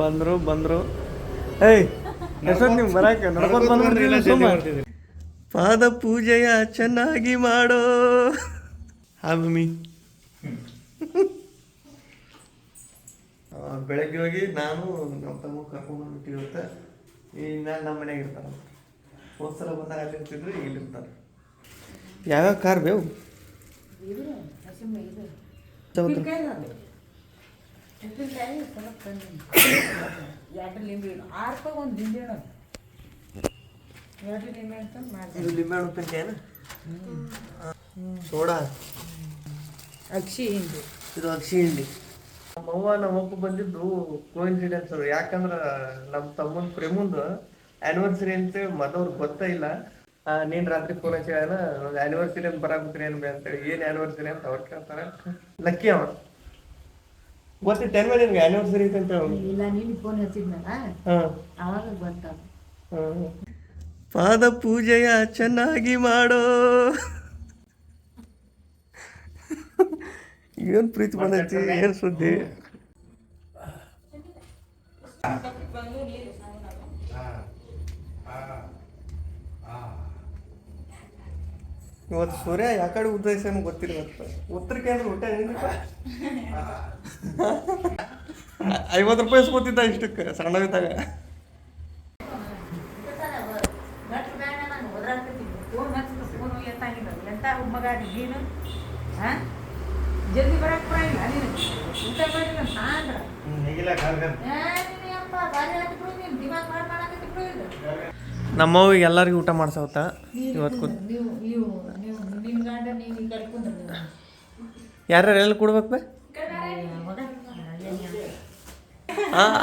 ಬಂದ್ರು ಬಂದ್ರು. ಏಯ್ ಎಷ್ಟೊತ್ತು ನೀವು ಬರಕ್ಕೆ ನೋಡ್ಕೊಂಡು ಬಂದ್ಬಿಡ್ತಿಲ್ಲ ಸುಮ್ಮ ಪಾದ ಪೂಜೆಯ ಚೆನ್ನಾಗಿ ಮಾಡೋ. ಹಾ ಮಮ್ಮಿ ಬೆಳಗ್ಗೆ ಹೋಗಿ ನಾನು ನಮ್ಮ ತಮ್ಮ ಕರ್ಕೊಂಡು ಈ ಇನ್ನು ನಮ್ಮ ಮನೆಗೆ ಇರ್ತಾರೆ. ಹೋದ್ಸಲ ಬಂದಾಗ ಅಲ್ಲಿರ್ತಿದ್ರು ಇಲ್ಲಿರ್ತಾರೆ ಇಲ್ಲಿ ಇರ್ತಾರೆ. ಯಾವ್ಯಾವ ಕಾರ್ ಬೇವು? ಚೌತ್ರ ಎರಡು ಲಿಂಬೆ ಹಣ್ಣು. ಆರು ರೂಪಾಯಿ ಒಂದು ಲಿಂಬೆ ಹಣ್ಣು ಎರಡು ಲಿಂಬೆ ಅಂತ ಮಾಡಿ ಇದು ಉಪ್ಪಿನಕಾಯಿನ ಸೋಡಾ? ಅಕ್ಷಿ ಹಿಂಡಿ. ಇದು ಅಕ್ಷಿ ಹಿಂಡಿ. ನಮ್ಮವ್ವ ನಮ್ಮಪ್ಪ ಬಂದಿದ್ದು ಕೋಇನ್ಸಿಡೆನ್ಸ್ ಅವ್ರು ಯಾಕಂದ್ರ ನಮ್ಮ ತಮ್ಮನ ಪ್ರೇಮಂದು ಆನಿವರ್ಸರಿ ಅಂತೇಳಿ ಮದವ್ರು ಗೊತ್ತೇ ಇಲ್ಲ. ನೀನ್ ರಾತ್ರಿ ಫೋನ್ ಹಚ್ಚಿನ ಆನಿವರ್ಸರಿ ಅಂತ ಬರಾಕತ್ರಿ ಏನ್ ಬೇ ಅಂತೇಳಿ. ಏನ್ ಆನಿವರ್ಸರಿ ಅಂತ ಅವ್ರು ಕೇಳ್ತಾರ. ಲಕ್ಕಿ ಅವ. ಗೊತ್ತಿತ್ತು ಮೇಲೆ ನಿಮ್ಗೆ ಆನಿವರ್ಸರಿ ಐತೆ ಅಂತ ಇಲ್ಲ ನೀನು ಫೋನ್ ಹಚ್ಚಿದ್ನಲ್ಲ ಹಾ. ಅವಾಗ ಬಂತ ಪಾದ ಪೂಜೆಯ ಚೆನ್ನಾಗಿ ಮಾಡೋ. ಏನ್ ಪ್ರೀತಿ ಬಂದೈತಿ ಏನ್ ಸುದ್ದಿ? ಇವತ್ತು ಸೂರ್ಯ ಯಾಕಡೆ ಉದ್ದೇಶನೂ ಗೊತ್ತಿಲ್ಲ ಇವತ್ತು ಉತ್ತರ ಕೇಂದ್ರ ಊಟ ಐವತ್ತು ರೂಪಾಯಿ ಇಸ್ಕೊತಿದ್ದ ಇಷ್ಟಕ್ಕೆ ಸಣ್ಣವಿದ್ದಾಗ ಜಲ್ದಿ ಬರಕ್ಕೆ ಬರಂಗಿಲ್ಲ ನೀನು ಊಟ ಮಾಡಿಲ್ಲ ಸಾಂದ್ರ ಅಪ್ಪ ನೀನು ದಿಮಾಗ್ ಬಿಡು ಇದು ನಮ್ಮವ್ವಿಗೆ ಎಲ್ಲರಿಗೂ ಊಟ ಮಾಡ್ಸವತ್ತ ಇವತ್ತು ಕೂತ್. ಯಾರ್ಯಾರು ಎಲ್ಲಿ ಕೊಡ್ಬೇಕು ಬೇ?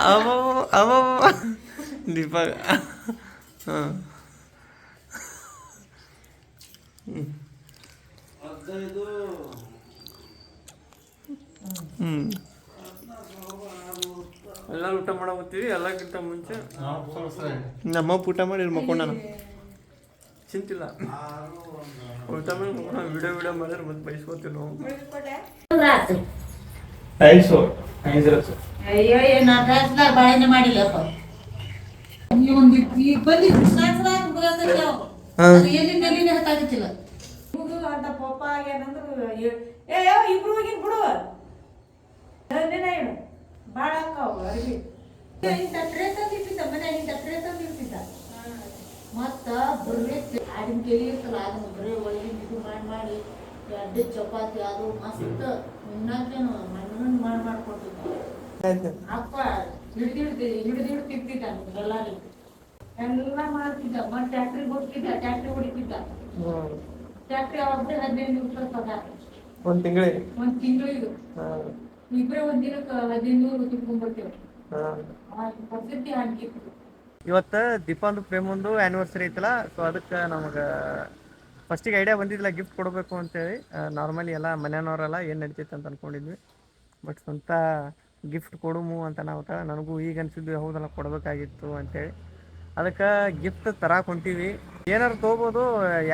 ಅವ ಅವ ದೀಪ ಹಾಂ. ಹ್ಞೂ ಎಲ್ಲ ಊಟ ಮಾಡಬತ್ತೀವಿ ಎಲ್ಲಕ್ಕಿಂತ ಮುಂಚೆ. ನಮ್ಮ ಊಟ ಮಾಡಿ ಮಕ್ಕೊಂಡ ಚಿಂತಿಲ್ಲ. ಊಟ ಮಾಡಿ ಮಕ್ಕೊಂಡ ವಿಡಿಯೋ ವಿಡಿಯೋ ಮಾಡಿದ್ರೆ ಮತ್ತೆ ಬಯಸ್ಕೋತೀವಿ ನಾವು. ಐಸು ಐದು ಅಯ್ಯೋ ಏನು ಬಾಳೆನೆ ಮಾಡಿಲ್ಲಪ್ಪ. ಒಂದು ಈಗ ಬಂದು ಸಾಯಂಕಾಲ ಬರೋದಕ್ಕೆ ನಾವು ಎಲ್ಲಿಂದ ಎಲ್ಲಿಂದ ಹತ್ತಾಗತ್ತಿಲ್ಲ ಅಂತ ಪಪ್ಪ ಆಗ್ಯಾನಂದ್ರೆ ಏ- ಏ ಯಾವ ಇಬ್ರು ಹೋಗಿನ್ ಬಿಡು. ಹೇಳು ಭಾಳ ಅಕ್ಕಾವು ಅರ್ಬಿ. ಇಂಥ ಟ್ರೇ ತಂದಿಟ್ಟಿದ್ದ ಮನೆ ಇಂಥ ಟ್ರೇ ತಂದಿರ್ತಿದ್ದ ಮತ್ತ ಬರೀ ಆಡಿನ ಕೆಲಿ ಇರ್ತಲ್ಲ ಅದನ್ನ ಬರೀ ಒಳಗಿನ ಇದು ಮಾಡಿ ಮಾಡಿ ಎರಡು ಚಪಾತಿ ಅದು ಮಸ್ತ್ ಉಣ್ಣಾಕೇನು ಮಣ್ಣನ್ನು ಮಾಡಿ ಮಾಡಿಕೊಟ್ಟಿದ್ದ. ಅಪ್ಪ ಹಿಡ್ದಿಡ್ತಿ ಹಿಡ್ದಿಡ್ ತಿಂತಿದ್ದ ಎಲ್ಲಾರಿ ಎಲ್ಲ ಮಾಡ್ತಿದ್ದ ಮತ್ತೆ ಟ್ಯಾಕ್ಟ್ರಿಗೆ ಹೋಗ್ತಿದ್ದ ಟ್ಯಾಕ್ಟ್ರಿ ಹೊಡಿತಿದ್ದ. ಟ್ಯಾಕ್ಟ್ರಿ ಅವಾಗ ಹದಿನೈದು ನಿಮಿಷ ಪಗಾರ ಒಂದು ತಿಂಗಳಿಗೆ? ಒಂದು ತಿಂಗಳಿಗೆ. ಹಾಂ ಇಬ್ಬರೇ ಒಂದ್ ದಿನಕ್ಕೆ ಹದಿನೈದು ನೂರು ತಿಳ್ಕೊಂಡ್ಬರ್ತೇವೆ ಆ ಪರಿಸ್ಥಿತಿ ಹಂಗಿತ್ತು ಇವತ್ತು ದೀಪಾಂದು ಪ್ರೇಮಂದು ಆ್ಯನಿವರ್ಸರಿ ಐತಲ್ಲ ಸೊ ಅದಕ್ಕೆ ನಮಗೆ ಫಸ್ಟಿಗೆ ಐಡಿಯಾ ಬಂದಿದ್ದಿಲ್ಲ ಗಿಫ್ಟ್ ಕೊಡಬೇಕು ಅಂತೇಳಿ. ನಾರ್ಮಲಿ ಎಲ್ಲ ಮನೆಯವರೆಲ್ಲ ಏನು ನಡೀತೈತೆ ಅಂತ ಅನ್ಕೊಂಡಿದ್ವಿ. ಬಟ್ ಸ್ವಂತ ಗಿಫ್ಟ್ ಕೊಡುಮು ಅಂತ ನಾವು ನನಗೂ ಈಗ ಅನ್ಸಿದ್ವಿ ಹೌದಲ್ಲ ಕೊಡಬೇಕಾಗಿತ್ತು ಅಂತೇಳಿ. ಅದಕ್ಕೆ ಗಿಫ್ಟ್ ತರಕ್ಕೆ ಹೊಂಟೀವಿ. ಏನಾರು ತೊಗೋಬೋದು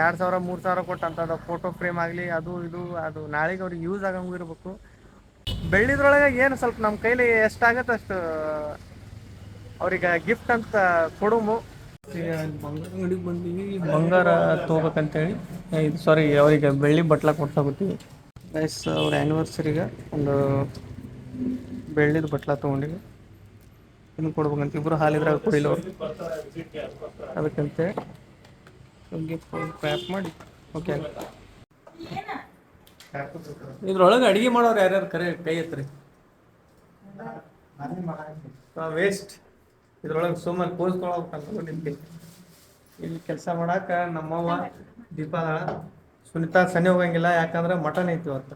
ಎರಡು ಸಾವಿರ ಮೂರು ಸಾವಿರ ಕೊಟ್ಟು ಫೋಟೋ ಫ್ರೇಮ್ ಆಗಲಿ ಅದು ಇದು ಅದು ನಾಳೆಗೆ ಅವ್ರಿಗೆ ಯೂಸ್ ಆಗಂಗೂ ಇರಬೇಕು. ಬೆಳ್ಳಿದ್ರೊಳಗೆ ಏನು ಸ್ವಲ್ಪ ನಮ್ಮ ಕೈಲಿ ಎಷ್ಟಾಗತ್ತೆ ಅಷ್ಟು ಅವ್ರಿಗೆ ಗಿಫ್ಟ್ ಅಂತ ಕೊಡುಮು. ಅಂಗಡಿಗೆ ಬಂದೀವಿ. ಬಂಗಾರ ತೊಗೋಬೇಕಂತೇಳಿ. ಇದು ಸಾರಿ ಅವರಿಗೆ ಬೆಳ್ಳಿ ಬಟ್ಲ ಕೊಡ್ಸಾಕತ್ತೀವಿ ಗೈಸ್ ಅವ್ರ ಆ್ಯನಿವರ್ಸರಿಗೆ ಒಂದು ಬೆಳ್ಳಿದ ಬಟ್ಲ ತೊಗೊಂಡಿವಿ. ಇನ್ನು ಕೊಡ್ಬೇಕಂತ ಇಬ್ಬರು ಹಾಲಿದ್ರಾಗ ಕೊಡಿಲ್ಲ ಅವರು ಅದಕ್ಕಂತೆ ಗಿಫ್ಟ್ ಪ್ಯಾಕ್ ಮಾಡಿ. ಓಕೆ ಇದ್ರೊಳಗೆ ಅಡಿಗೆ ಮಾಡೋರು ಯಾರ್ಯಾರು ಕರೆ ಕೈ ಎತ್ತರಿ? ವೇಸ್ಟ್ ಇದ್ರೊಳಗೆ ಸುಮ್ಮನೆ ಕೋಸ್ಕೊಳಕ್ ನಿಮ್ಗೆ ಇಲ್ಲಿ ಕೆಲಸ ಮಾಡಾಕ ನಮ್ಮವ್ವ, ದೀಪ, ಸುನಿತಾ ಸನಿ ಹೋಗಂಗಿಲ್ಲ, ಯಾಕಂದ್ರೆ ಮಟನ್ ಐತಿ ಅವತ್ತು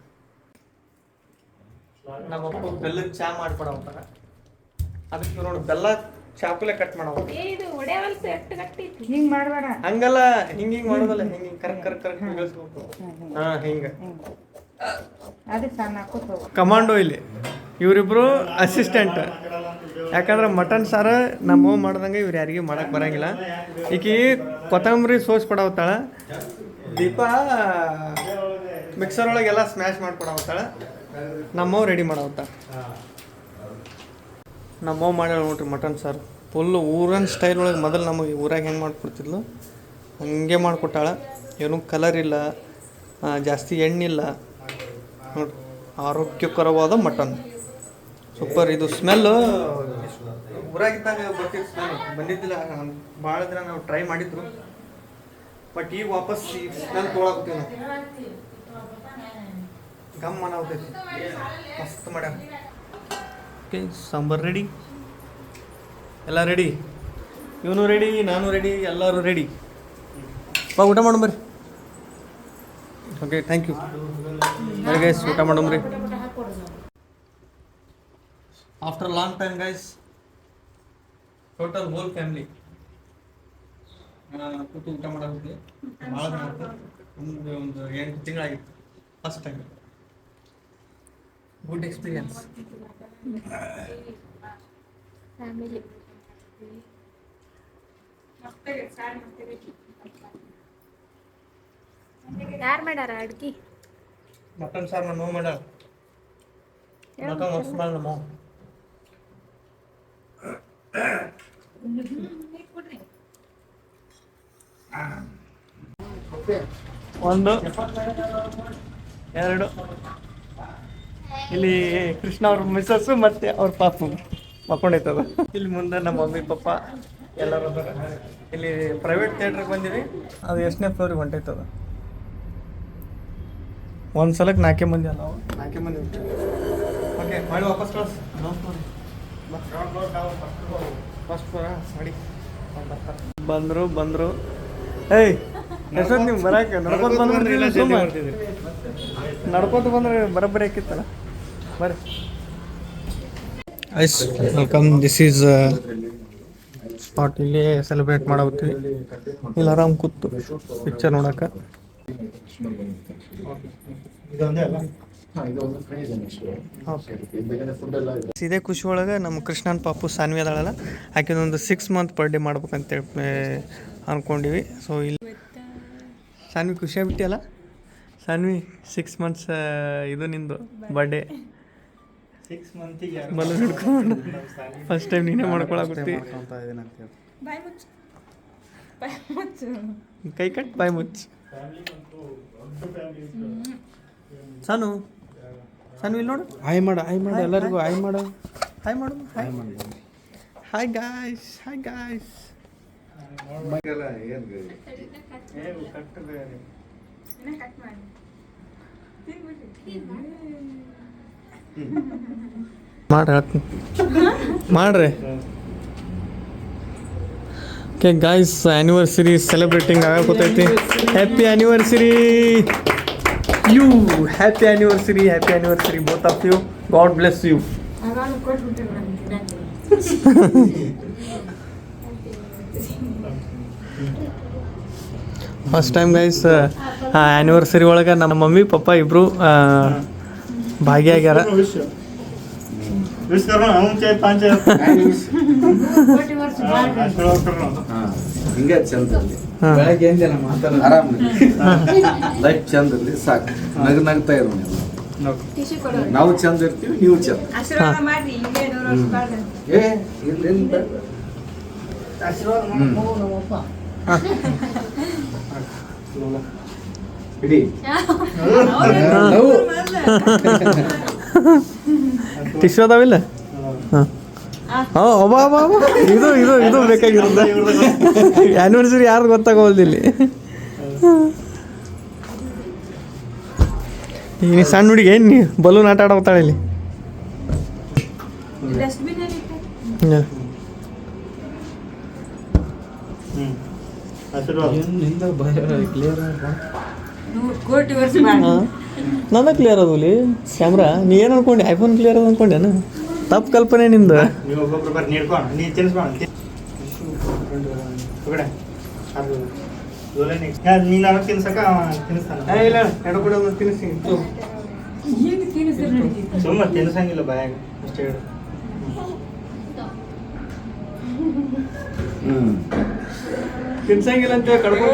ನಮ್ಮಪ್ಪ ಬೆಲ್ಲದ ಚಾ ಮಾಡ್ಕೊಡವತ್ತಾರ ಅದಕ್ಕೆ ನೋಡಿ, ಬೆಲ್ಲ ಚಾಕುಲೆ ಕಟ್ ಮಾಡವ ಹಿಂಗ್ ಮಾಡಬೇಡ. ಹಂಗಲ್ಲ ಹಿಂಗ್ ಹಿಂಗ್ ಮಾಡೋದಲ್ಲ ಹಿಂಗ್ ಹಿಂಗ್ ಕರೆಕ್ಟ್ ಕರೆಕ್ಟ್ ಕರೆಕ್ಟ್ ಬೆಳೆಸ್ಬೇಕು. ಹಾ ಹಿಂಗ. ಕಮಾಂಡೋ ಇಲ್ಲಿ. ಇವರಿಬ್ರು ಅಸಿಸ್ಟೆಂಟ್ ಯಾಕಂದ್ರೆ ಮಟನ್ ಸಾರ ನಮ್ಮ ಮಾಡ್ದಂಗೆ ಇವ್ರು ಯಾರಿಗೂ ಮಾಡಕ್ ಬರಂಗಿಲ್ಲ. ಈಕಿ ಕೊತ್ತಂಬರಿ ಸೋಸ್ ಕೊಡವತ್ತಾಳ. ದೀಪ ಮಿಕ್ಸರ್ ಒಳಗೆಲ್ಲ ಸ್ಮ್ಯಾಶ್ ಮಾಡ್ಕೊಡವತ್ತಾಳ. ನಮ್ಮವ್ ರೆಡಿ ಮಾಡವತ್ತಾಳ. ನಮ್ಮವ್ವ ಮಾಡ್ಯಾಳ ನೋಡ್ರಿ ಮಟನ್ ಸಾರು. ಫುಲ್ಲು ಊರನ್ ಸ್ಟೈಲ್ ಒಳಗೆ ಮೊದಲು ನಮಗೆ ಊರಾಗ ಹೆಂಗೆ ಮಾಡಿಕೊಡ್ತಿದ್ಲು? ಹಂಗೆ ಮಾಡಿಕೊಟ್ಟಾಳ. ಏನೂ ಕಲರ್ ಇಲ್ಲ ಜಾಸ್ತಿ ಎಣ್ಣಿಲ್ಲ. ನೋಡ್ರಿ ಆರೋಗ್ಯಕರವಾದ ಮಟನ್. ಸೂಪರ್ ಇದು ಸ್ಮೆಲ್ ಊರಾಗಿದ್ದಾಗ ಬರ್ತಿತ್ತು ಸ್ಮೆಲ್ ಬಂದಿದ್ದಿಲ್ಲ. ಭಾಳ ದಿನ ನಾವು ಟ್ರೈ ಮಾಡಿದ್ರು. ಬಟ್ ಈಗ ವಾಪಸ್ ಈ ಸ್ಮೆಲ್ ತೊಗೊಳಕ್ತೀವಿ ನಾವು. ಗಮ್ ಮಸ್ತ್ ಮಾಡ್ಯಾರ. ಓಕೆ, ಸಾಂಬಾರ್ ರೆಡಿ ಎಲ್ಲ ರೆಡಿ ಇವನು ರೆಡಿ ನಾನು ರೆಡಿ ಎಲ್ಲರೂ ರೆಡಿ ಬಾ, ಊಟ ಮಾಡೋಣ ಬರ್ರಿ. ಓಕೆ ಥ್ಯಾಂಕ್ ಯು ಗೈಸ್ ಊಟ ಮಾಡೋಣ ರೀ after long time guys total whole family ಕೂತು ಊಟ ಮಾಡೋದಿದೆ ಭಾಳ ಒಂದು ಎಂಟು ತಿಂಗಳಾಗಿತ್ತು first time good experience family ಯಾರು ಮಾಡ್ಯಾರ ಅಡ್ಗಿ? ಮಟನ್ ಸಾರು ನಮ್ಮ ಮಾಡ ಮಟನ್ ಮಸ್ತ್ ಮಾಡ ನಮ್ಮ ಒಂದು ಎರಡು. ಇಲ್ಲಿ ಕೃಷ್ಣ ಅವ್ರ ಮಿಸ್ಸಸ್ಸು ಮತ್ತೆ ಅವ್ರ ಪಾಪು ಮಕ್ಕೊಂಡೈತದ. ಇಲ್ಲಿ ಮುಂದೆ ನಮ್ಮ ಮಮ್ಮಿ ಪಪ್ಪ ಎಲ್ಲರೂ ಅದಾರ. ಇಲ್ಲಿ ಪ್ರೈವೇಟ್ ಥಿಯೇಟ್ರಿಗೆ ಬಂದಿವಿ ಅದು ಎಷ್ಟನೇ ಫ್ಲೋರಿಗೆ ಹೊಂಟೈತದ? ಒಂದು ಸಲಕ್ಕೆ ನಾಲ್ಕೇ ಮಂದಿ ಅಲ್ಲ ನಾವು ನಾಲ್ಕೇ ಮಂದಿ ಓಕೆ ಮಾಡಿ ವಾಪಸ್ ಕಳಿಸ್. ಫಸ್ಟ್ ಫ್ಲೋರ ಮಾಡಿ ಬಂದರು ಬಂದರು. ಏಯ್ ಎಷ್ಟೊತ್ತು ನೀವು ಬರಾಕ ನಡ್ಕೊತ ಬಂದ್ರೆ ನಡ್ಕೊತ ಬಂದ್ರೆ ಬರೋಬ್ಬರಿ ಹಾಕಿತ್ತಲ್ಲ? ಐಸ್ ವೆಲ್ಕಮ್ ದಿಸ್ ಈಸ್ ಸ್ಪಾಟ್ ಇಲ್ಲಿ ಸೆಲೆಬ್ರೇಟ್ ಮಾಡತ್ತೀವಿ ಇಲ್ಲಿ ಆರಾಮ್ ಕೂತು ಪಿಕ್ಚರ್ ನೋಡಕ್ಕೆ ಇದೇ ಖುಷಿ ಒಳಗೆ ನಮ್ಮ ಕೃಷ್ಣನ್ ಪಾಪು ಸಾನ್ವಿ ಅದಾಳಲ್ಲ. ಒಂದು ಸಿಕ್ಸ್ ಮಂತ್ ಬರ್ಡೇ ಮಾಡ್ಬೇಕಂತೇಳಿ ಆ, ಅನ್ಕೊಂಡಿವಿ. ಸೊ ಇಲ್ಲಿ ಸಾನ್ವಿ ಖುಷಿಯಾಗ್ಬಿಟ್ಟಿಯಲ್ಲ ಸಾನ್ವಿ ಸಿಕ್ಸ್ ಮಂತ್ಸ್ ಇದು ನಿಂದು ಬರ್ಡೇ ಸಿಕ್ಸ್ ಮಂತಿಗೆ ಬಲೂನ್ ಹಿಡ್ಕೊಂಡು. ಫಸ್ಟ್ ಟೈಮ್ ನೀನೇ ಮಾಡ್ಕೊಳಕತ್ತಿ. ಬಾಯ್ ಮುಚ್ಚು. ಬಾಯ್ ಮುಚ್ಚು. ಕೈ ಕಟ್ ಬಾಯ್ ಮುಚ್ಚು. ಸಾನು. ಸಾನು ಇಲ್ಲಿ ನೋಡು. ಹಾಯ್ ಮಾಡು ಹಾಯ್ ಮಾಡು ಎಲ್ಲರಿಗೂ. ಹಾಯ್ ಮಾಡು. ಹಾಯ್ ಮಾಡು ಹಾಯ್ ಮಾಡು. ಹಾಯ್ ಗಾಯ್ಸ್ ಹಾಯ್ ಗಾಯ್ಸ್ ಮಾಡ್ರಿ ಹೇಳ್ತೀನಿ ಮಾಡ್ರಿ. Okay guys anniversary celebrating ಆಗಕ್ಕೋತೈತಿ happy anniversary you happy anniversary happy anniversary both of you God bless you first time guys anniversary ಒಳಗೆ ನಮ್ಮ ಮಮ್ಮಿ ಪಪ್ಪ ಇಬ್ಬರು ಭಾಗಿಯಾಗ್ಯಾರ. ಹಿಂಗೆ ಚಂದಲ್ಲಿ ಬೆಳಗ್ಗೆ ಏನಿಲ್ಲ ಮಾತಾಡ ಆರಾಮ ಲೈಫ್ ಚಂದಲ್ಲಿ ಸಾಕು. ನಗ ನಗ್ತಾ ಇರೋಣ ನಾವು. ಚಂದ ಇರ್ತೀವಿ ನೀವು ಚಂದ. ಏ ಇಲ್ಲ ಆಶೀರ್ವಾದ. ಬೇಡ. ಟಿಶ್ಯೂ ಅದಾವಿಲ್ಲ ಹಾಂ. ಅಬ್ಬಾ ಅಬ್ಬಾ. ಇದು ಇದು ಇದು ಬೇಕಾಗಿರೋದು. ಆ್ಯನಿವರ್ಸರಿ ಯಾರು ಗೊತ್ತಾಗೋದಿಲ್ಲ ಇಲ್ಲಿ. ನೀ ಸಣ್ಣ ಹುಡುಗಿ ಏನು ನೀ ಬಲೂನ್ ಆಟ ಆಡೋತಾಳೆ ಇಲ್ಲಿ? ಕ್ಲಿಯರ್ ಕೋಟಿ ವರ್ಷ ನಂದ ಕ್ಲಿಯರ್ ಅದಲಿ ಕ್ಯಾಮ್ರಾ ನೀ ಏನು ಅನ್ಕೊಂಡೆ? ಐಫೋನ್ ಕ್ಲಿಯರ್ ಅದ ಅನ್ಕೊಂಡೇನು ತಪ್ಪು ಕಲ್ಪನೆ ನಿಂದು? ಸುಮ್ಮ ತಿನ್ಸಂಗಿಲ್ಲ ಬಾಯಾಗ ಅಷ್ಟೇ ಹೇಳು. ತಿನ್ಸಂಗಿಲ್ಲ ಅಂತ ಕಡ್ಕೊಂಡು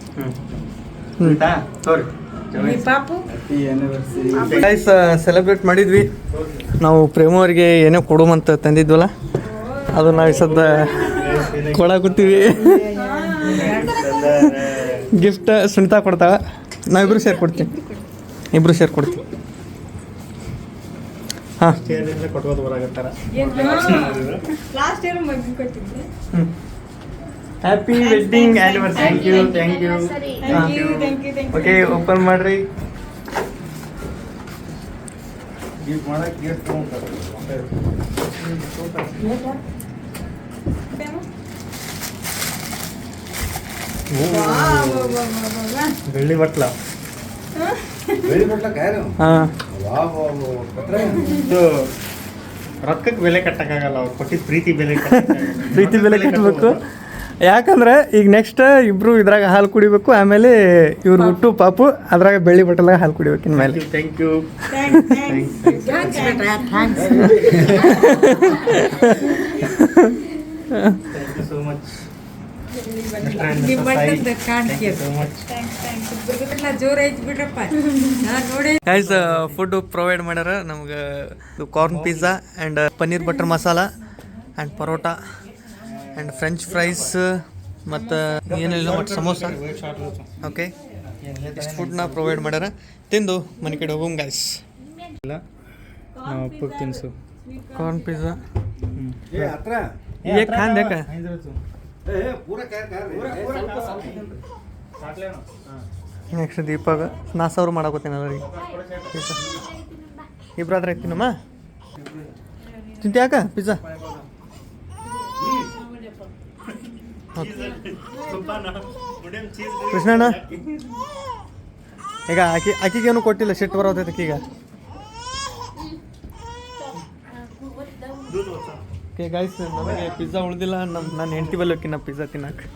ಗೈಸ್ ಸೆಲೆಬ್ರೇಟ್ ಮಾಡಿದ್ವಿ. ನಾವು ಪ್ರೇಮ ಅವ್ರಿಗೆ ಏನೋ ಕೊಡುವಂತ ತಂದಿದ್ವಲ್ಲ ಅದು ನಾವು ಈ ಸದ್ದ ಕೊಡಾಕುತ್ತೀವಿ. ಗಿಫ್ಟ್ ಸುನಿತಾ ಕೊಡ್ತಾವ ನಾವಿಬ್ರು ಸೇರ್ ಕೊಡ್ತೀವಿ. ಇಬ್ರು ಸೇರ್ ಕೊಡ್ತೀವಿ. ಹಾಂ. Happy wedding anniversary thank you thank you thank you thank you thank okay open ಮಾಡ್ರಿ. ಗಿಫ್ಟ್ ಮಾಡಕ್ಕೆ ಗಿಫ್ಟ್ ತೊಗೊಂತಾರೆ ಬೆಳ್ಳಿ ಬಟ್ಲ ಬೆಳಿ ಬಿಡ್ಲಕ್ಕ ಯಾರು? ಹಾಂ. ವಾ ವಾ ವಾ ಪತ್ರ ಇದು ರೊಕ್ಕಕ್ಕೆ ಬೆಲೆ ಕಟ್ಟಕ್ಕಾಗಲ್ಲ ಅವ್ರು ಕೊಟ್ಟಿದ್ದ ಪ್ರೀತಿ ಬೆಲೆ. ಪ್ರೀತಿ ಬೆಲೆ ಕಟ್ಟಬೇಕು ಯಾಕಂದ್ರೆ ಈಗ ನೆಕ್ಸ್ಟ್ ಇಬ್ರು ಇದ್ರಾಗ ಹಾಲು ಕುಡಿಬೇಕು ಆಮೇಲೆ ಇವ್ರು ಹುಟ್ಟು ಪಾಪು ಅದ್ರಾಗ ಬೆಳ್ಳಿ ಬಟ್ಟಲಾಗ ಹಾಲು ಕುಡಿಬೇಕು ಇನ್ಮೇಲೆ. Thank you thanks thanks thank you so much ನಿಮ್ಮ ಮಟ್ಟದ ಕಾಣಿಕೆ ಸೋ ಮಚ್ ಜೋರ ಐತಿ ಬಿಡ್ರಪ್ಪ ನಾನು ನೋಡಿ ಗೈಸ್ ಫುಡ್ ಪ್ರೊವೈಡ್ ಮಾಡ್ಯಾರ ನಮ್ಗೆ corn pizza and paneer butter masala and paratha and french fries ಮತ್ತು ಏನಿಲ್ಲ ಮತ್ತು ಸಮೋಸ. ಓಕೆ ಇಷ್ಟು ಫುಡ್ನ ಪ್ರೊವೈಡ್ ಮಾಡ್ಯಾರ. ತಿಂದು ಮನೆ ಕಡೆ ಹೋಗಮ್ ಗಾಯ್ಸ್ ಇಲ್ಲ. ಉಪ್ಪಿಗೆ ತಿನ್ಸು. ಕಾರ್ನ್ ಪಿಜ್ಜಾ ಏ ಖಾನ್ ಬೇಕ ನೆಕ್ಸ್ಟ್ ದೀಪಾಗ ನಾ ಸಾವಿರ ಮಾಡಾಕೋತೀನಿ ಅಲ್ಲ ರೀ ಇಬ್ಬರಾದ್ರೆ ತಿನ್ನಮ್ಮ ತಿಂತಿಯಾಕ ಪಿಜ್ಜಾ ಕೃಷ್ಣಣ್ಣ? ಈಗ ಆಕಿ, ಆಕಿಗೇನು ಕೊಟ್ಟಿಲ್ಲ ಸಿಟ್ಟು ಬರೋದೈತೆ ಈಗ? ಓಕೆ ಗಾಯ್ಸ್ ನಮಗೆ ಪಿಜ್ಜಾ ಉಳ್ದಿಲ್ಲ. ನಮ್ಮ ನಾನು ಹೆಂಡತಿ ಬಲ್ಲ ಪಿಜ್ಜಾ ತಿನ್ನಕ್ಕೆ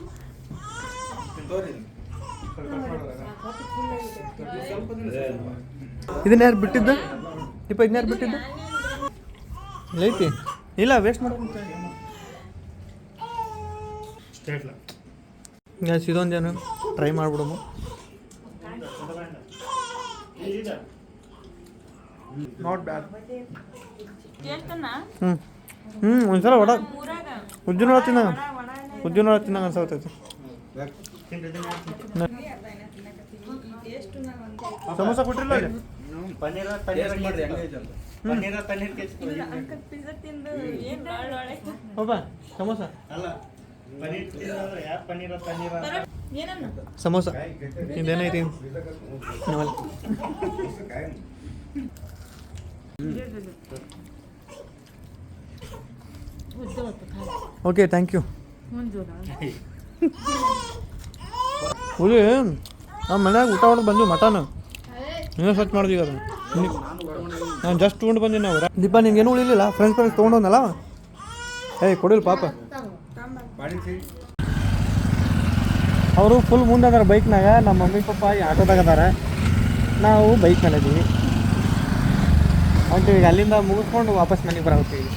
ಇದನ್ನ ಯಾರು ಬಿಟ್ಟಿದ್ದು? ಇಪ್ಪ ಇದನ್ನ ಯಾರು ಬಿಟ್ಟಿದ್ದು? ಲೈತಿ? ಇಲ್ಲ ವೇಸ್ಟ್ ಮಾಡ್ಕೊಂತ ಗ್ಯಾಸ್ ಇದೊಂದು ಏನು ಟ್ರೈ ಮಾಡ್ಬಿಡು ನಾಟ್ ಬ್ಯಾಡ್ ಹ್ಞೂ ಹ್ಞೂ ಒಂದ್ಸಲ ಒಡ ಉಜ್ಜಿನೊಳ ತಿನ್ನ. ಉಜ್ಜಿನೊಳ ತಿನ್ನಂಗೆ ಅನ್ಸಾಗ್ತೈತಿ ಸಮೋಸ ಕೊಟ್ಟಿಲ್ಲ ಅಲ್ಲಿ? ಪನ್ನೀರ ಪನ್ನೀರ ಪನ್ನೀರ ಪನ್ನೀರ್ ಕೇಸ್ ಹೋಗ ಸಮೋಸ? ಅಲ್ಲ ಸಮೋಸ. ಇದೇನೈತಿ. ಓಕೆ ಥ್ಯಾಂಕ್ ಯು ಹುಲಿ ನಮ್ಮ ಮನ್ಯಾಗ ಊಟ ಹೊಡೆದು ಬಂದ್ವಿ ಮಟನ್. ಇನ್ನೂ ಸ್ವಚ್ಛ ಮಾಡಿದ್ವಿ ಅದನ್ನು. ನಾನು ಜಸ್ಟ್ ತೊಗೊಂಡು ಬಂದೀನಿ ನಾವು. ದೀಪ ಏನು ಉಳಿಲಿಲ್ಲ ಫ್ರೆಂಡ್ಸ್ ಫ್ರೆಂಡ್ಸ್ ತೊಗೊಂಡೋನಲ್ಲ ಏಯ್ ಕೊಡಿಲ್ಲ ಪಾಪ. ಅವರು ಫುಲ್ ಮುಂದೆ ಅದಾರ ಬೈಕ್ನಾಗ ನಮ್ಮ ಮಮ್ಮಿ, ಪಪ್ಪ ಆಟೋದಾಗ ಅದಾರ ನಾವು ಬೈಕ್ ಮೇಲೆ ಇದ್ದೀವಿ ಹೊಂಟಿವಿ ಅಲ್ಲಿಂದ ಮುಗಿಸ್ಕೊಂಡು ವಾಪಸ್ ಮನೆಗೆ ಬರೋಗ್ತೀವಿ